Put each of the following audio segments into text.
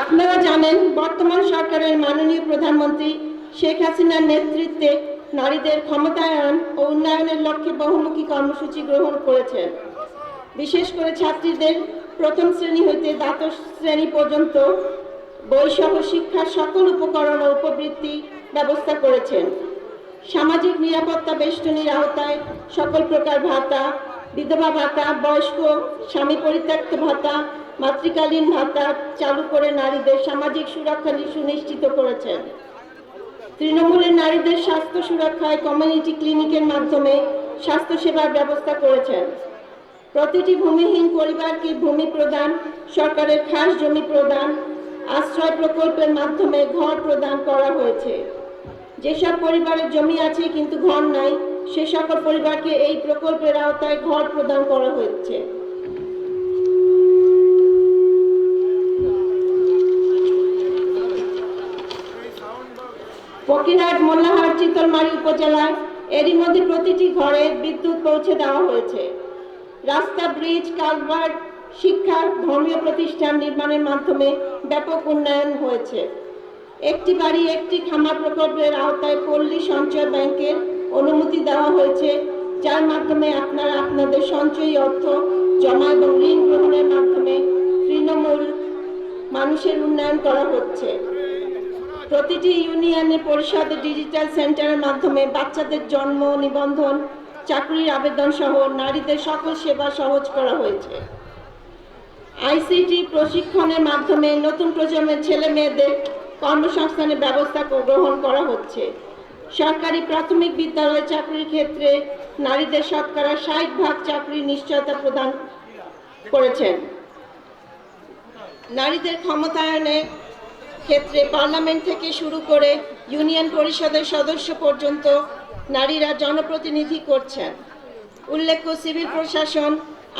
আপনারা জানেন, বর্তমান সরকারের মাননীয় প্রধানমন্ত্রী শেখ হাসিনার নেতৃত্বে নারীদের ক্ষমতায়ন ও উন্নয়নের লক্ষ্যে বহুমুখী কর্মসূচি গ্রহণ করেছেন। বিশেষ করে ছাত্রীদের প্রথম শ্রেণি হইতে দ্বাদশ শ্রেণি পর্যন্ত বইসহ শিক্ষার সকল উপকরণ ও উপবৃত্তি ব্যবস্থা করেছেন। সামাজিক নিরাপত্তা বেষ্টনীর আওতায় সকল প্রকার ভাতা বিধবা ভাতা, বয়স্ক, স্বামী পরিত্যক্ত ভাতা, মাতৃকালীন ভাতা চালু করে নারীদের সামাজিক সুরক্ষা সুনিশ্চিত করেছেন। তৃণমূলের নারীদের স্বাস্থ্য সুরক্ষায় কমিউনিটি ক্লিনিকের মাধ্যমে স্বাস্থ্যসেবার ব্যবস্থা করেছেন। প্রতিটি ভূমিহীন পরিবারকে ভূমি প্রদান, সরকারের খাস জমি প্রদান, আশ্রয় প্রকল্পের মাধ্যমে ঘর প্রদান করা হয়েছে। যেসব পরিবারের জমি আছে কিন্তু ঘর নাই সে সকল পরিবারকে এই প্রকল্পের আওতায় ঘর প্রদান করা হয়েছে। ফকিরহাট, মোল্লাহাট, চিতলমারি উপজেলায় এরই মধ্যে প্রতিটি ঘরে বিদ্যুৎ পৌঁছে দেওয়া হয়েছে। রাস্তা, ব্রিজ, কালভার্ট, শিক্ষা, ধর্মীয় প্রতিষ্ঠান নির্মাণের মাধ্যমে ব্যাপক উন্নয়ন হয়েছে। একটি বাড়ি, একটি খামার প্রকল্পের আওতায় পল্লী সঞ্চয় ব্যাংকের দেওয়া হয়েছে, যার মাধ্যমে আপনারা আপনাদের সঞ্চয়ী অর্থ জমা এবং ঋণ গ্রহণের মাধ্যমে তৃণমূল মানুষের উন্নয়ন করা হচ্ছে। প্রতিটি ইউনিয়নে পরিষদের ডিজিটাল সেন্টারের মাধ্যমে বাচ্চাদের জন্ম, নিবন্ধন, চাকরির আবেদন সহ নারীদের সকল সেবা সহজ করা হয়েছে। আইসিটি প্রশিক্ষণের মাধ্যমে নতুন প্রজন্মের ছেলে মেয়েদের কর্মসংস্থানের ব্যবস্থা গ্রহণ করা হচ্ছে। সরকারি প্রাথমিক বিদ্যালয় চাকরির ক্ষেত্রে নারীদের শতকরা ষাট ভাগ চাকরির নিশ্চয়তা প্রদান করেছেন। নারীদের ক্ষমতায়নের ক্ষেত্রে পার্লামেন্ট থেকে শুরু করে ইউনিয়ন পরিষদের সদস্য পর্যন্ত নারীরা জনপ্রতিনিধি করছেন। উল্লেখ্য, সিভিল প্রশাসন,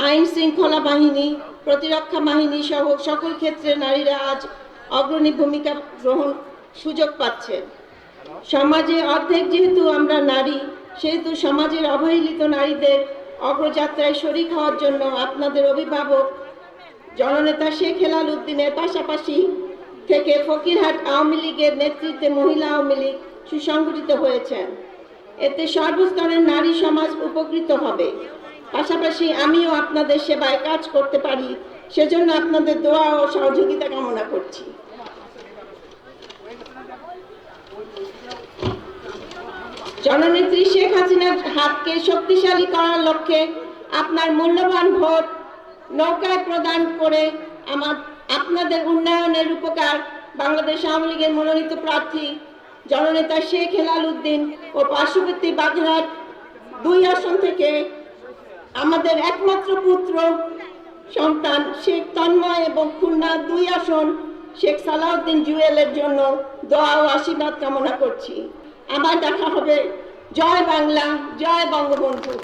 আইন শৃঙ্খলা বাহিনী, প্রতিরক্ষা বাহিনী সহ সকল ক্ষেত্রে নারীরা আজ অগ্রণী ভূমিকা গ্রহণ সুযোগ পাচ্ছেন। সমাজে অর্ধেক যেহেতু আমরা নারী, সেহেতু সমাজের অবহেলিত নারীদের অগ্রযাত্রায় শরিক হওয়ার জন্য আপনাদের অভিভাবক জননেতা শেখ হেলাল উদ্দিনের পাশাপাশি থেকে ফকিরহাট আওয়ামী লীগের নেতৃত্বে মহিলা আওয়ামী লীগ সুসংগঠিত হয়েছেন। এতে সর্বস্তরের নারী সমাজ উপকৃত হবে। পাশাপাশি আমিও আপনাদের সেবায় কাজ করতে পারি, সেজন্য আপনাদের দোয়া ও সহযোগিতা কামনা করছি। জননেত্রী শেখ হাসিনার হাতকে শক্তিশালী করার লক্ষ্যে আপনার মূল্যবান ভোট নৌকায় প্রদান করে আমার আপনাদের উন্নয়নের উপকার বাংলাদেশ আওয়ামী লীগের মনোনীত প্রার্থী জননেতা শেখ হেলাল উদ্দিন ও পার্শ্ববর্তী বাগেরহাট দুই আসন থেকে আমাদের একমাত্র পুত্র সন্তান শেখ তন্ময় এবং খুলনা দুই আসন শেখ সালাউদ্দিন জুয়েলের জন্য দোয়া ও আশীর্বাদ কামনা করছি। আবার দেখা হবে। জয় বাংলা জয় বঙ্গবন্ধু।